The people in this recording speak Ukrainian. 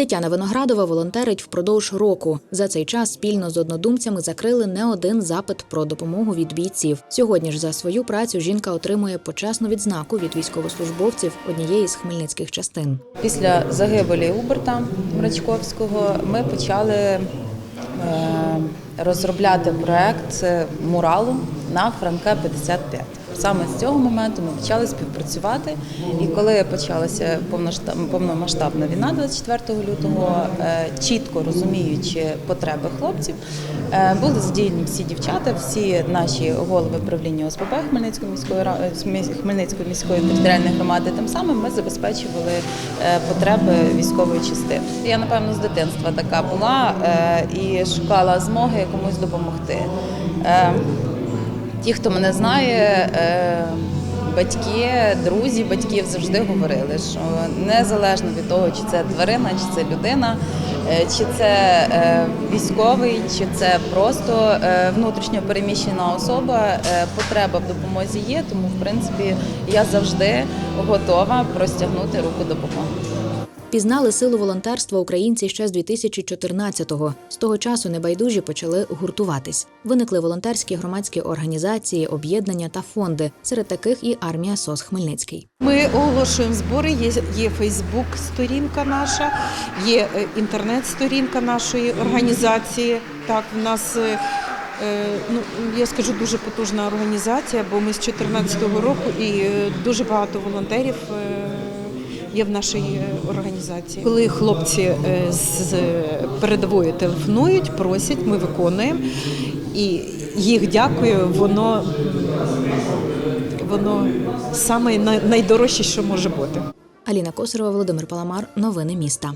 Тетяна Виноградова волонтерить впродовж року. За цей час спільно з однодумцями закрили не один запит про допомогу від бійців. Сьогодні ж за свою працю жінка отримує почесну відзнаку від військовослужбовців однієї з хмельницьких частин. Після загибелі Уберта Мрачковського ми почали е, розробляти проект муралу на Франка 55. Саме з цього моменту ми почали співпрацювати. І коли почалася повномасштабна війна 24 лютого, е, чітко розуміючи потреби хлопців, е, були задіяні всі дівчата, всі наші голови правління ОСББ Хмельницької міської Хмельницької міської територіальної громади. Тим самим ми забезпечували е, потреби військової частини. Я напевно з дитинства така була і шукала змоги комусь допомогти. Ті, хто мене знає, е, батьки, друзі батьків завжди говорили, що незалежно від того, чи це тварина, чи це людина, е, чи це е, військовий, чи це просто внутрішньо переміщена особа, потреба в допомозі є. Тому, в принципі, я завжди готова простягнути руку допомоги. Пізнали силу волонтерства українці ще з 2014-го. З того часу небайдужі почали гуртуватись. Виникли волонтерські громадські організації, об'єднання та фонди. Серед таких і армія СОС Хмельницький. Ми оголошуємо збори. Є, є Фейсбук-сторінка наша, є е, інтернет-сторінка нашої організації. Так, в нас е, е, ну я скажу дуже потужна організація, бо ми з 2014 року і дуже багато волонтерів. Є в нашій е, організації. Коли хлопці е, з передової телефонують, просять, ми виконуємо. І їх дякую, воно воно саме найдорожче, що може бути. Аліна Косарова, Володимир Паламар. Новини міста.